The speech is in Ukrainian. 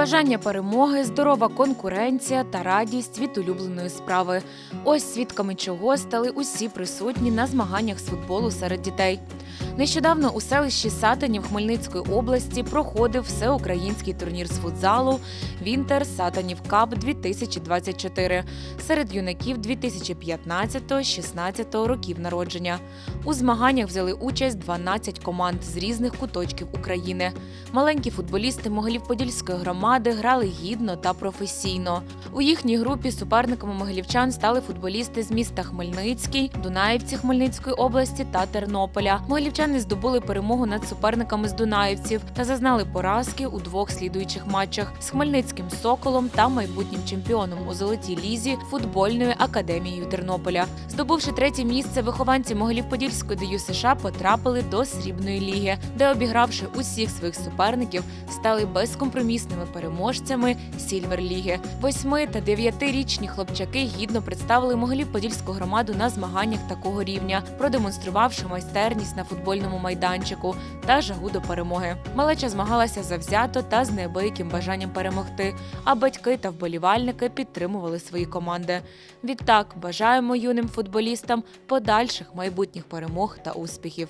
Бажання перемоги, здорова конкуренція та радість від улюбленої справи. Ось свідками чого стали усі присутні на змаганнях з футболу серед дітей. Нещодавно у селищі Сатанів Хмельницької області проходив всеукраїнський турнір з футзалу Вінтер Сатанів Кап 2024 серед юнаків 2015-16 років народження. У змаганнях взяли участь 12 команд з різних куточків України. Маленькі футболісти Могилів-Подільської громади грали гідно та професійно. У їхній групі суперниками могилівчан стали футболісти з міста Хмельницький, Дунаївці Хмельницької області та Тернополя. Могилівчани здобули перемогу над суперниками з Дунаївців та зазнали поразки у двох слідуючих матчах з Хмельницьким Соколом та майбутнім чемпіоном у золотій лізі футбольною академією Тернополя. Здобувши третє місце, вихованці Могилів-Подільської ДЮ США потрапили до срібної ліги, де обігравши усіх своїх суперників, стали безкомпромісними переможцями Сільвер Ліги. Восьми та дев'ятирічні хлопчаки гідно представили Могилів-Подільську громаду на змаганнях такого рівня, продемонструвавши майстерність на футбольному майданчику та жагу до перемоги. Малеча змагалася завзято та з неабияким бажанням перемогти. А батьки та вболівальники підтримували свої команди. Відтак бажаємо юним футболістам подальших майбутніх перемог та успіхів.